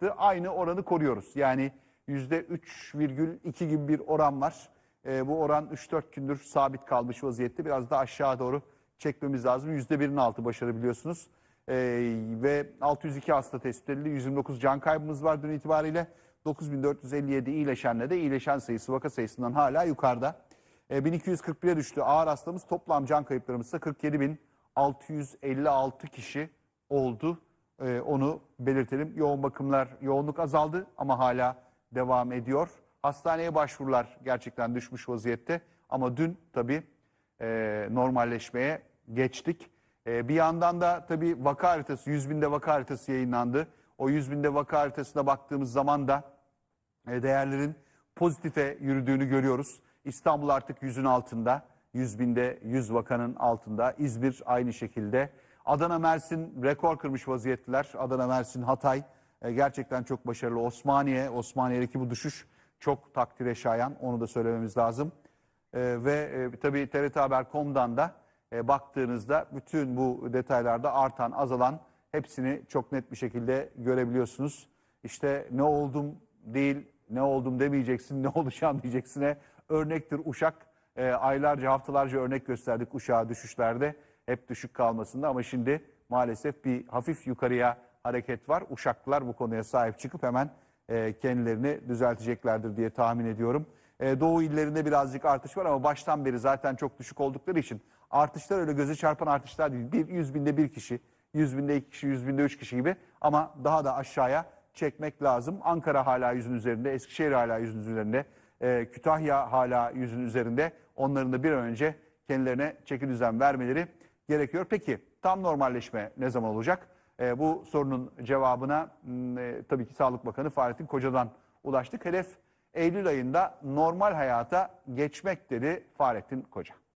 çıktı. Aynı oranı koruyoruz. Yani %3,2 gibi bir oran var. Ee, bu oran 3-4 gündür sabit kalmış vaziyette. Biraz da aşağı doğru çekmemiz lazım. %1'in altı başarı biliyorsunuz. Ee, ve 602 hasta tespit edildi. 129 can kaybımız var dün itibariyle. 9457 iyileşenle de iyileşen sayısı vaka sayısından hala yukarıda. Ee, 1241'e düştü ağır hastamız. Toplam can kayıplarımız ise 47.656 kişi oldu. Ee, onu belirtelim. Yoğun bakımlar, yoğunluk azaldı ama hala devam ediyor. Hastaneye başvurular gerçekten düşmüş vaziyette. Ama dün tabii e, normalleşmeye geçtik. E, bir yandan da tabii vaka haritası, 100 binde vaka haritası yayınlandı. O 100 binde vaka haritasına baktığımız zaman da e, değerlerin pozitife yürüdüğünü görüyoruz. İstanbul artık 100'ün altında, 100 binde 100 vakanın altında. İzmir aynı şekilde. Adana, Mersin rekor kırmış vaziyettiler. Adana, Mersin, Hatay e, gerçekten çok başarılı. Osmaniye, Osmaniye'deki bu düşüş çok takdire şayan. Onu da söylememiz lazım. E, ve e, tabii TRT Haber.com'dan da e, baktığınızda bütün bu detaylarda artan, azalan hepsini çok net bir şekilde görebiliyorsunuz. İşte ne oldum değil, ne oldum demeyeceksin, ne olacağım diyeceksine örnektir Uşak. E, aylarca, haftalarca örnek gösterdik Uşak'a düşüşlerde. Hep düşük kalmasında ama şimdi maalesef bir hafif yukarıya hareket var. Uşaklılar bu konuya sahip çıkıp hemen e, kendilerini düzelteceklerdir diye tahmin ediyorum. E, Doğu illerinde birazcık artış var ama baştan beri zaten çok düşük oldukları için artışlar öyle göze çarpan artışlar değil. Bir, 100 binde bir kişi, 100 binde iki kişi, 100 binde üç kişi gibi ama daha da aşağıya çekmek lazım. Ankara hala yüzün üzerinde, Eskişehir hala yüzün üzerinde, e, Kütahya hala yüzün üzerinde. Onların da bir an önce kendilerine çeki düzen vermeleri gerekiyor. Peki tam normalleşme ne zaman olacak? E, bu sorunun cevabına m, e, tabii ki Sağlık Bakanı Fahrettin Koca'dan ulaştık. Hedef Eylül ayında normal hayata geçmek dedi Fahrettin Koca.